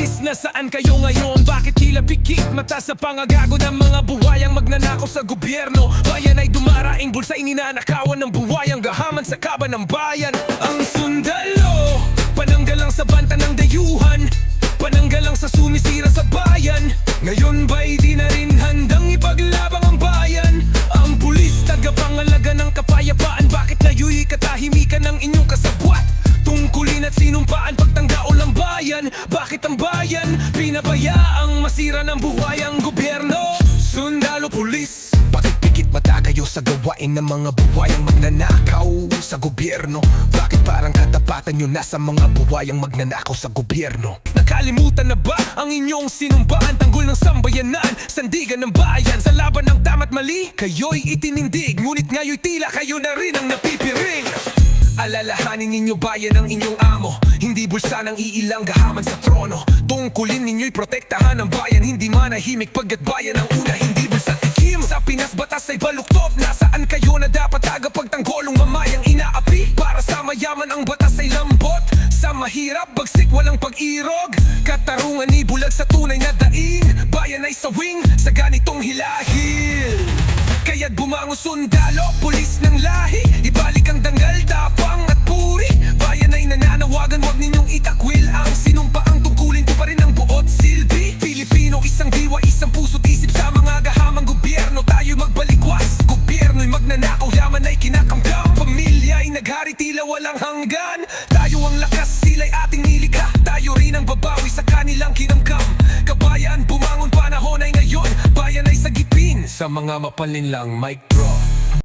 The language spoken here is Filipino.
pulis, nasaan kayo ngayon? Bakit tila pikit mata sa pangagago ng mga buwayang magnanakaw sa gobyerno? Bayan ay dumaraing bulsa ininanakawan ng buwayang gahaman sa kaban ng bayan Ang sundalo, pananggalang sa banta ng dayuhan Pananggalang sa sumisira sa bayan Ngayon ba'y di na rin handang ipaglabang ang bayan? Ang pulis, tagapangalaga ng kapayapaan Bakit nayuy katahimikan ng inyong kasabwat? Tungkulin at sinumpaan pagtanggaol ng bayan Bakit ang bayan pinabayaang masira ng buhay ang gobyerno? Sundalo pulis Bakit pikit mata kayo sa gawain ng mga buwayang magnanakaw sa gobyerno? Bakit parang katapatan nyo na sa mga buwayang magnanakaw sa gobyerno? Nakalimutan na ba ang inyong sinumpaan? Tanggol ng sambayanan, sandigan ng bayan Sa laban ng tama't mali, kayo'y itinindig Ngunit ngayon'y tila kayo na rin ang napipiring Alalahanin ninyo bayan ang inyong amo. Hindi bulsa ng iilang gahaman sa trono. Tungkulin ninyo'y protektahan ang bayan. Hindi manahimik pagkat bayan ang una. Hindi bulsa. Tikim Sa Pinas batas ay baluktop Nasaan kayo na dapat tagapagtanggolong mamayang inaapi? Para sa mayaman ang batas ay lambot. Sa mahirap bagsik walang pag-irog. Katarungan ni bulag sa tunay na daing. Bayan ay sawing sa ganitong hilahil. Kaya't bumangon sundalo, pulis ng lahi. Ibalik ang dangal, walang hanggan. Tayo ang lakas, sila'y ating nilikha. Tayo rin ang babawi sa kanilang kinamkam. Kabayan, bumangon, panahon ay ngayon. Bayan ay sagipin. Sa mga mapalinlang mic drop